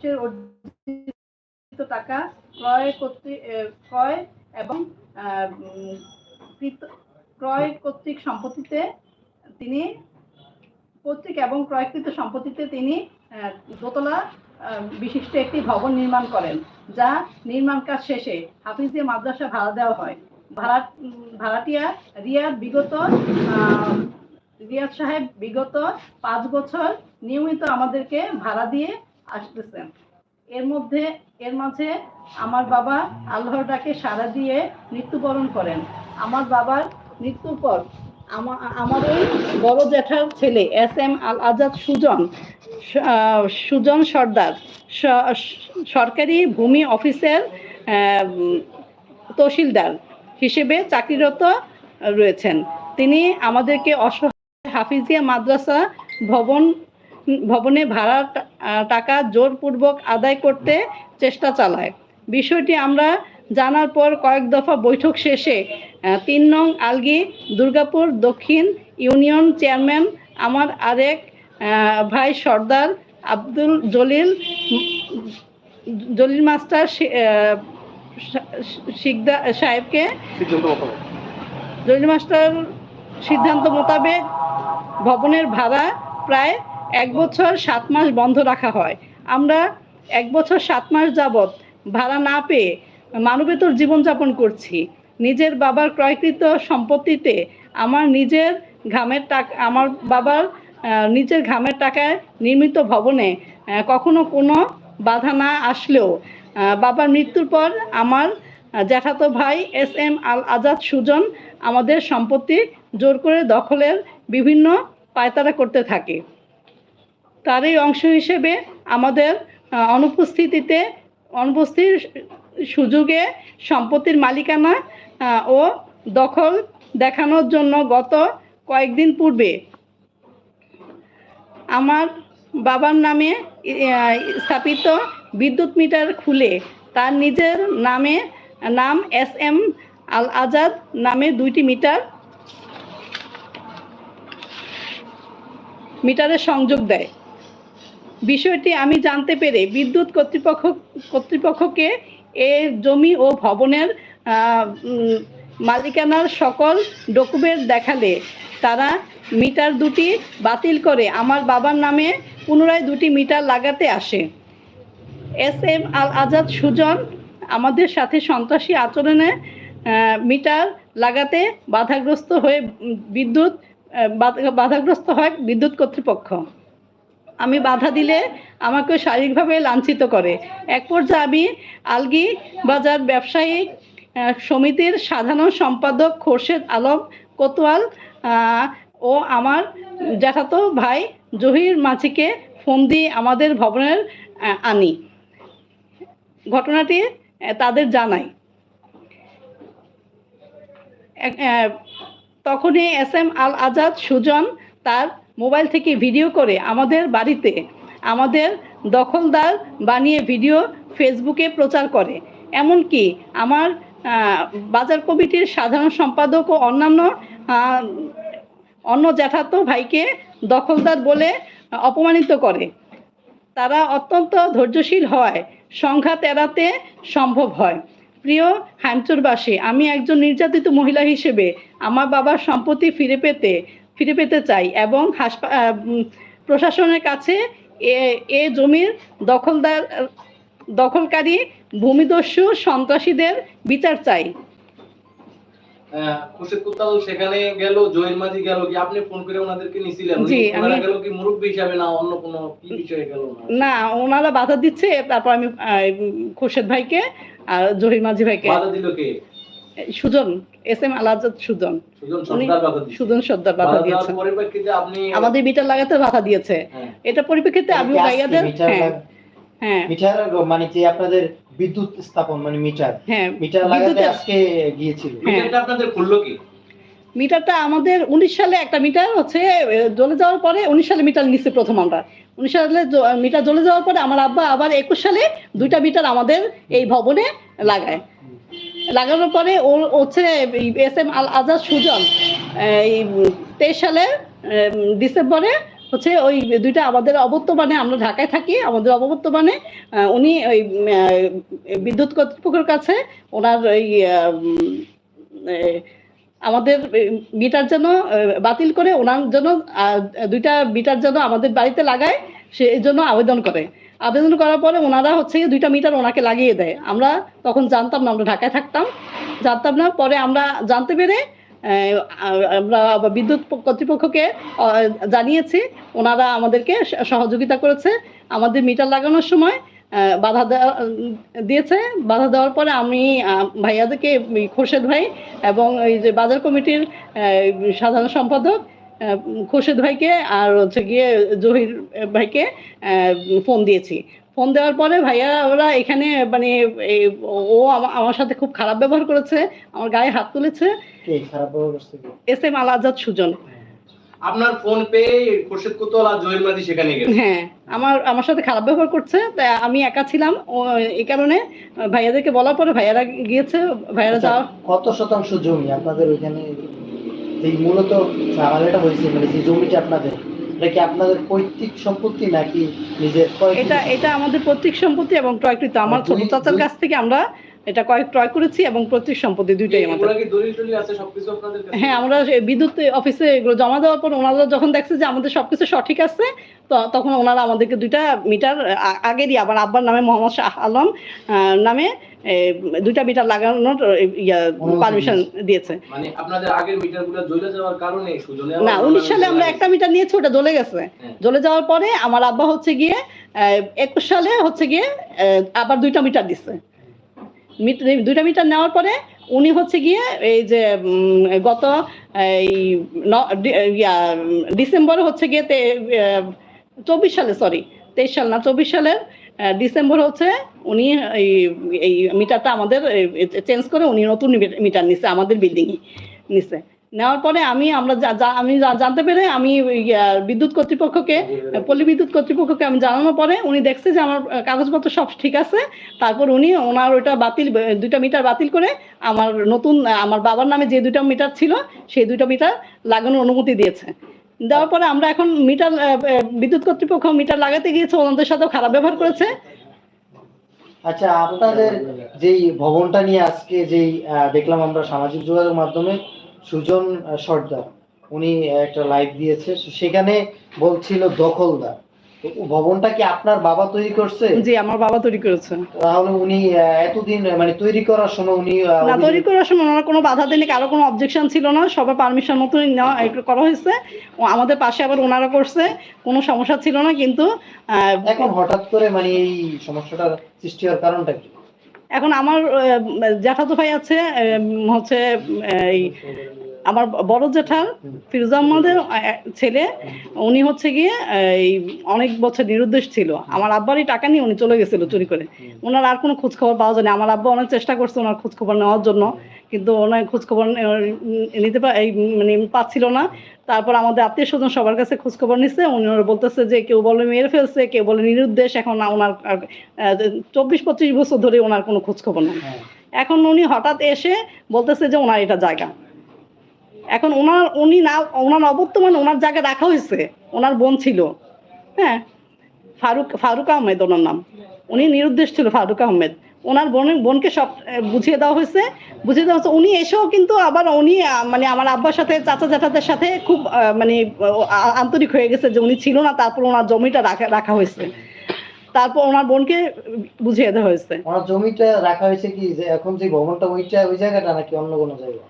মানুষের অর্জিত টাকা ক্রয় করতে ক্রয় এবং ক্রয় কর্তৃক সম্পত্তিতে তিনি, কর্তৃক এবং ক্রয়কৃত সম্পত্তিতে তিনি দোতলা বিশিষ্ট একটি ভবন নির্মাণ করেন, যা নির্মাণ কাজ শেষে হাফিজিয়া মাদ্রাসা ভাড়া দেওয়া হয়। ভাড়া, ভাড়াটিয়া রিয়াদ বিগত রিয়াদ সাহেব বিগত পাঁচ বছর নিয়মিত আমাদেরকে ভাড়া দিয়ে আসতেছেন এর মধ্যে, এর মাঝে আমার বাবা আল্লাহর ডাকে সাড়া দিয়ে মৃত্যুবরণ করেন। আমার বাবার মৃত্যুর পর আমা- আমার ওই বড় জ্যাঠার ছেলে, এস এম আল আজাদ সুজন সুজন সর্দার সরকারি ভূমি অফিসের তহসিলদার হিসেবে চাকরিরত রয়েছেন। তিনি আমাদেরকে অসহায় হাফিজিয়া মাদ্রাসা ভবন ভবনে ভাড়া টাকা জোরপূর্বক আদায় করতে চেষ্টা চালায়। বিষয়টি আমরা জানার পর কয়েক দফা বৈঠক শেষে তিন নং আলগি দুর্গাপুর দক্ষিণ ইউনিয়ন চেয়ারম্যান আমার আরেক ভাই সর্দার আব্দুল জলিল জলিল মাস্টার শি- আহ, শা- শিকদার সাহেবকে জলিল মাস্টার সিদ্ধান্ত মোতাবেক ভবনের ভাড়া প্রায় এক বছর সাত মাস বন্ধ রাখা হয়। আমরা এক বছর সাত মাস যাবৎ ভাড়া না পেয়ে মানবেতর জীবনযাপন করছি। নিজের বাবার ক্রয়কৃত সম্পত্তিতে আমার নিজের ঘামের টাকা, আমার বাবার নিজের ঘামের টাকায় নির্মিত ভবনে কখনো কোনো বাধা না আসলেও বাবার মৃত্যুর পর আমার জ্যাঠাতো ভাই এস এম আল আজাদ সুজন আমাদের সম্পত্তি জোর করে দখলের বিভিন্ন পায়তারা করতে থাকে। তারই অংশ হিসেবে আমাদের অনুপস্থিতিতে অনুপস্থিতির সুযোগে সম্পত্তির মালিকানা ও দখল দেখানোর জন্য গত কয়েকদিন পূর্বে আমার বাবার নামে স্থাপিত বিদ্যুৎ মিটার খুলে তার নিজের নামে, নাম এস এম আল আজাদ নামে দুইটি মিটার, মিটারের সংযোগ দেয়। বিষয়টি আমি জানতে পেরে বিদ্যুৎ কর্তৃপক্ষ, কর্তৃপক্ষকে এ জমি ও ভবনের মালিকানার সকল ডকুমেন্ট দেখালে তারা মিটার দুটি বাতিল করে আমার বাবার নামে পুনরায় দুটি মিটার লাগাতে আসে। এস এম আল আজাদ সুজন আমাদের সাথে সন্ত্রাসী আচরণে মিটার লাগাতে বাধাগ্রস্ত হয়ে বিদ্যুৎ বাধা- বাধাগ্রস্ত হয় বিদ্যুৎ কর্তৃপক্ষ। আমি বাধা দিলে আমাকে শারীরিকভাবে লাঞ্ছিত করে। এক পর্যায়ে আমি আলগি বাজার ব্যবসায়ী আহ, সমিতির সাধারণ সম্পাদক খোরশেদ আলম কোতোয়াল ও আমার জ্যাঠাতো ভাই জহির মাঝিকে ফোন দিয়ে আমাদের ভবনের আনি। ঘটনাটি তাদের জানাই। তখনই এস এম আল আজাদ সুজন তার মোবাইল থেকে ভিডিও করে আমাদের বাড়িতে আমাদের দখলদার বানিয়ে ভিডিও ফেসবুকে প্রচার করে। এমনকি আমার বাজার কমিটির সাধারণ সম্পাদক ও অন্যান্য অন্য জ্যাঠাতো ভাইকে দখলদার বলে অপমানিত করে। তারা অত্যন্ত ধৈর্যশীল হয়, সংঘাত এড়াতে সম্ভব হয়। প্রিয় হ্যামচুরবাসী আমি একজন নির্যাতিত মহিলা হিসেবে আমার বাবার সম্পত্তি ফিরে পেতে ফিরে পেতে চাই এবং হাসপা প্রশাসনের কাছে এ জমির দখলদার দখলকারী ভূমিদস্যু সন্ত্রাসীদের বিচার চাই। খুশিদ কুতাল সেখানে গেল জয়ের মাঝি গেল কি আপনি ফোন করে ওনাদেরকে নিছিলেন? ওনারা গেল কি মুরব্বী হিসাবে না অন্য কোনো কি বিষয়ে গেল না না ওনারা বাধা দিচ্ছে তারপর আমি খোরশেদ ভাইকে আর জহির মাঝি ভাইকে। বাধা দিল কে? Sujan S M Alazad Sujan. Sujan Sardar বাধা আপনি আমাদের মিটার লাগাতে বাধা দিয়েছে। হ্যাঁ। এটা পরিপ্রেক্ষিতে আমি আজকে হ্যাঁ। হ্যাঁ। মিটার মানে যে আপনাদের বিদ্যুৎ স্থাপন মানে মিটার? হ্যাঁ। মিটার লাগাতে আজকে গিয়েছিল। মিটারটা আপনাদের খুললো কি? মিটারটা আমাদের উনিশ সালে একটা মিটার হচ্ছে জ্বলে যাওয়ার পরে উনিশ সালে মিটার নিচ্ছে প্রথম আমরা। উনিশ সালে মিটার জ্বলে যাওয়ার পরে আমার আব্বা আবার একুশ সালে দুইটা মিটার আমাদের এই ভবনে লাগায়। লাগানোর পরে ও হচ্ছে এস এম আল আজাদ সুজন, এই তেইশ সালে ডিসেম্বরে হচ্ছে ওই দুইটা আমাদের অবর্তমানে আমরা ঢাকায় থাকি, আমাদের অবর্তমানে উনি ওই বিদ্যুৎ কর্তৃপক্ষের কাছে ওনার ওই আমাদের মিটার যেন বাতিল করে ওনার জন্য দুইটা মিটার যেন আমাদের বাড়িতে লাগায় সেই জন্য আবেদন করে। আবেদন করার পরে ওনারা হচ্ছে দুইটা মিটার ওনাকে লাগিয়ে দেয়। আমরা তখন জানতাম না, আমরা ঢাকায় থাকতাম। জানতাম না, পরে আমরা জানতে পেরে আমরা বিদ্যুৎ কর্তৃপক্ষকে জানিয়েছি। ওনারা আমাদেরকে সহযোগিতা করেছে। আমাদের মিটার লাগানোর সময় বাধা দিয়েছে। বাধা দেওয়ার পরে আমি ভাইয়াদেরকে খোরশেদ ভাই এবং এই যে বাজার কমিটির সাধারণ সম্পাদক খোরশেদ ভাইকে আর হচ্ছে গিয়ে জহির ভাইকে ফোন দিয়েছি। ফোন দেওয়ার পরে ভাইয়া ওরা এখানে মানে এই ও আমার সাথে খুব খারাপ ব্যবহার করেছে আমার গায়ে হাত তুলেছে? S M Al Azad Sujan. আপনার ফোন পেয়ে খোরশেদ কোতোয়াল আর জহির মাঝি সেখানে গেছে? হ্যাঁ আমার আমার সাথে খারাপ ব্যবহার করছে তাই আমি একা ছিলাম। ও এই কারণে ভাইয়াদেরকে বলার পরে ভাইয়ারা গিয়েছে ভাইয়ারা আচ্ছা, যাওয়া কত শতাংশ জমি আপনাদের ওইখানে? এই মূলত ঝামেলাটা হয়েছে মানে যে জমিটা আপনাদের এটা কি আপনাদের পৈতৃক সম্পত্তি নাকি নিজের এটা এটা আমাদের পৈতৃক সম্পত্তি এবং ক্রয়কৃত। আমার ছোট চাচার কাছ থেকে আমরা এটা ক্রয় ক্রয় করেছি এবং পৈতৃক সম্পত্তি দুইটাই আমাদের। এগুলা কি দলিল টলিল আছে? সবকিছু হ্যাঁ আমরা বিদ্যুৎ অফিসে এগুলো জমা দেওয়ার পর ওনারা যখন দেখছে যে আমাদের সবকিছু সঠিক আছে তো তখন ওনারা আমাদেরকে দুইটা মিটার আগেরই আবার আব্বার নামে মোহাম্মদ শাহ আলম আহ, নামে দুইটা মিটার লাগানোর ইয়া পারমিশন দিয়েছে। মানে আপনাদের আগের মিটারগুলো জ্বলে যাওয়ার কারণে সুজনে না উনিশ সালে আমরা একটা মিটার নিয়েছি ওটা জ্বলে গেছে। হ্যাঁ। জ্বলে যাওয়ার পরে আমার আব্বা হচ্ছে গিয়ে একুশ সালে হচ্ছে গিয়ে আহ, আবার দুইটা মিটার দিচ্ছে দুইটা মিটার নেওয়ার পরে উনি হচ্ছে গিয়ে এই যে উম, গত এই ন- ডি- ইয়া, উম, ডিসেম্বরে হচ্ছে গিয়ে চব্বিশ সালে সরি তেইশ সাল না চব্বিশ সালের আহ, ডিসেম্বর হচ্ছে উনি এই মিটারটা আমাদের চেঞ্জ করে উনি নতুন মিটার নিছে, আমাদের বিল্ডিংয়ে নিছে। নেওয়ার পরে আমি, আমরা আমি জানতে পেরে আমি বিদ্যুৎ কর্তৃপক্ষকে, পল্লী বিদ্যুৎ কর্তৃপক্ষকে আমি জানানোর পরে উনি দেখছে যে আমার কাগজপত্র সব ঠিক আছে। তারপর উনি ওনার ওইটা বাতিল দুইটা মিটার বাতিল করে আমার নতুন আমার বাবার নামে যে দুইটা মিটার ছিল, সেই দুইটা মিটার লাগানোর অনুমতি দিয়েছে। দেওয়ার পরে আমরা এখন মিটার বিদ্যুৎ কর্তৃপক্ষ মিটার লাগাতে গিয়েছে, ওনাদের সাথেও খারাপ ব্যবহার করেছে। আচ্ছা আপনাদের যেই ভবনটা নিয়ে আজকে যেই দেখলাম আমরা সামাজিক যোগাযোগ মাধ্যমে সুজন সর্দার, উনি একটা লাইভ দিয়েছে। সেখানে বলছিল দখলদার। ভবনটা কি আপনার বাবা তৈরি করছে? জি আমার বাবা তৈরি করেছে। তাহলে উনি এতদিন মানে তৈরি করার সময় উনি না তৈরি করার সময় ওনার কোনো বাধা দেয়নি কারও কোনো অবজেকশন ছিল না সবার পারমিশন মতোই নেওয়া একটু করা হয়েছে। আমাদের পাশে আবার ওনারা করছে কোনো সমস্যা ছিল না কিন্তু এখন হঠাৎ করে মানে এই সমস্যাটার সৃষ্টি হওয়ার কারণটা কি? এখন আমার জ্যাঠাতো ভাই আছে হচ্ছে এই আমার বড় জেঠার ফিরোজ আহমদের ছেলে। উনি হচ্ছে গিয়ে এই অনেক বছর নিরুদ্দেশ ছিল। আমার আব্বারই টাকা নিয়ে উনি চলে গেছিল চুরি করে। ওনার আর কোনো খোঁজ খবর পাওয়া যায়নি আমার আব্বা অনেক চেষ্টা করছে ওনার খোঁজ খবর নেওয়ার জন্য। কিন্তু ওনার খোঁজ খবর নিতে মানে পাচ্ছিল না। তারপর আমাদের আত্মীয় স্বজন সবার কাছে খোঁজ খবর নিচ্ছে উনি ওরা বলতেছে যে কেউ বলে মেরে ফেলছে কেউ বলে নিরুদ্দেশ। এখন না ওনার চব্বিশ পঁচিশ বছর ধরে ওনার কোনো খোঁজ খবর নেই। হ্যাঁ। এখন উনি হঠাৎ এসে বলতেছে যে ওনার এটা জায়গা। এখন ওনার, উনি না, ওনার অবর্তমানে ওনার জায়গা রাখা হয়েছে। ওনার বোন ছিল। হ্যাঁ? ফারুক ফারুক আহমেদ ওনার নাম। উনি নিরুদ্দেশ ছিল ফারুক আহমেদ। ওনার বোনের, বোনকে সব বুঝিয়ে দেওয়া হয়েছে। বুঝিয়ে দেওয়া হয়েছে। উনি এসেও কিন্তু আবার উনি মানে আমার আব্বার সাথে, চাচা জ্যাঠাদের সাথে খুব মানে আন্তরিক হয়ে গেছে যে উনি ছিল না, তারপর ওনার জমিটা রাখা রাখা হয়েছে। তারপর ওনার বোনকে বুঝিয়ে দেওয়া হয়েছে। ওনার জমিটা রাখা হয়েছে কি, যে এখন যে ভবনটা ওইটা ওই জায়গাটা নাকি অন্য কোনো জায়গা?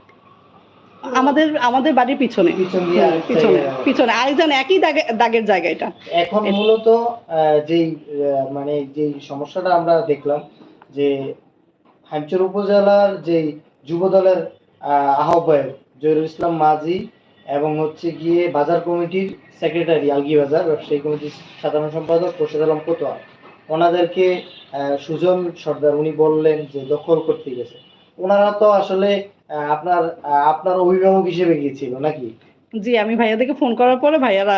আমাদের আমাদের বাড়ির পিছনে। পিছন পিছনে আরেকজন একই দাগে দাগের জায়গা এটা। এখন মূলত যেই মানে যেই সমস্যাটা আমরা দেখলাম যে হামচর উপজেলার যেই যুব দলের আহ, আহ্বায়ক জহিরুল ইসলাম মাঝি এবং হচ্ছে গিয়ে বাজার কমিটির সেক্রেটারি আলগি বাজার ব্যবসায়ী কমিটির সাধারণ সম্পাদক খোরশেদ আলম কোতোয়া ওনাদেরকে সুজন সর্দার উনি বললেন যে দখল করতে গেছে। ওনারা তো আসলে আপনার আহ, আপনার অভিভাবক হিসেবে গিয়েছিল নাকি জি আমি ভাইয়াদেরকে ফোন করার পরে ভাইয়ারা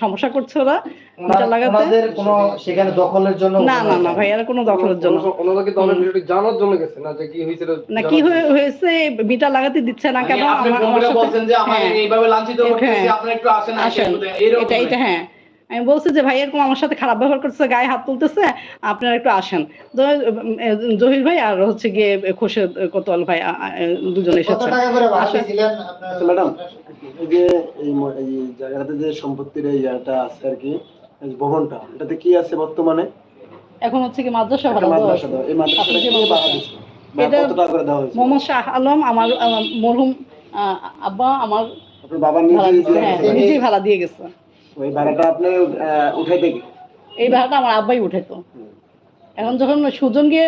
সমস্যা করছে ওরা মিটার লাগাতে? ওনাদের কোনো সেখানে দখলের জন্য না না না ভাইয়ারা কোনো দখলের জন্য ওনারা কি হুম। বিষয়টি জানার জন্য গেছে না যে কি হয়েছিল না কি হয়েছে মিটার লাগাতে দিচ্ছে না কেন আপনি বলছেন যে আমার হ্যাঁ। এইভাবে লাঞ্ছিত হ্যাঁ। করতেছি আপনি একটু আসেন আসেন আসেন এটা এটা হ্যাঁ আমি বলছি যে ভাই এরকম আমার সাথে খারাপ ব্যবহার করতেছে গায়ে হাত তুলতেছে আপনারা একটু আসেন। জহির ভাই আর হচ্ছে গিয়ে খোরশেদ কোতোয়াল ভাই দুজন এসেছে আচ্ছা, ম্যাডাম যে এই জায়গাটাতে যে সম্পত্তির এই জায়গাটা আছে আর কি ভবনটা এটাতে কি আছে বর্তমানে? এখন হচ্ছে কি মাদ্রাসা এই মাদ্রাসাটা হয়েছে? মোহাম্মদ শাহ আলম আমার আমার মরহুম আহ, আব্বা আমার বাবা ভাড়া দিয়েছে, হ্যাঁ নিজেই ভাড়া দিয়ে গেছে। ওই ভাড়াটা আপনি উঠাইতে এই ভাড়াটা আমার আব্বাই উঠাইতো। এখন যখন সুজন গিয়ে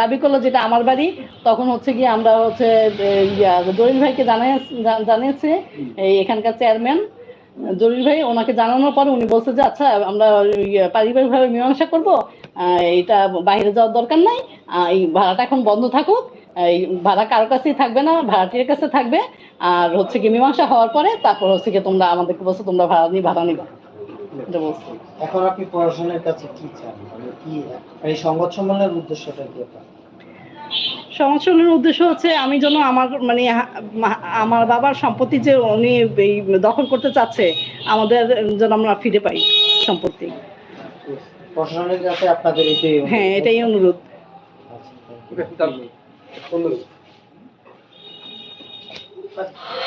দাবি করল যেটা আমার বাড়ি, তখন হচ্ছে গিয়ে আমরা হচ্ছে জলিল ভাইকে জানিয়েছে, এই এখানকার চেয়ারম্যান। জলিল ভাই ওনাকে জানানোর পরে উনি বলছে যে আচ্ছা আমরা পারিবারিকভাবে মীমাংসা করব এটা বাইরে যাওয়ার দরকার নাই এই ভাড়াটা এখন বন্ধ থাকুক। এই ভাড়া কারোর কাছেই থাকবে না ভাড়াটির কাছে থাকবে। আর হচ্ছে কি মীমাংসা হওয়ার পরে তারপর হচ্ছে কি তোমরা আমাদেরকে বলছো তোমরা ভাড়া নিয়ে ভাড়া নিবা। এটা বলছে। এখন আপনি প্রশাসনের কাছে কি চান? মানে কি এই সংবাদ সম্মেলনের উদ্দেশ্যটা কি সংশোধনের উদ্দেশ্য হচ্ছে আমি যেন আমার মানে আমার বাবার সম্পত্তি যে উনি এই দখল করতে চাচ্ছে আমাদের যেন আমরা ফিরে পাই সম্পত্তি। প্রশাসনের কাছে আপনাদের এটাই হ্যাঁ এটাই অনুরোধ। আচ্ছা,